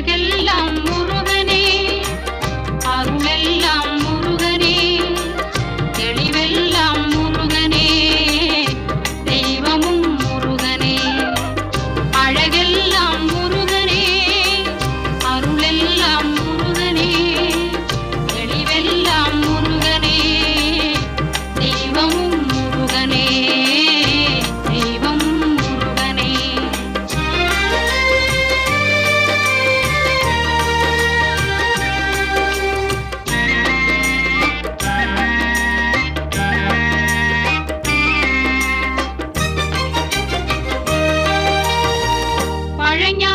உலகெல்லாம் உருவே Carreña.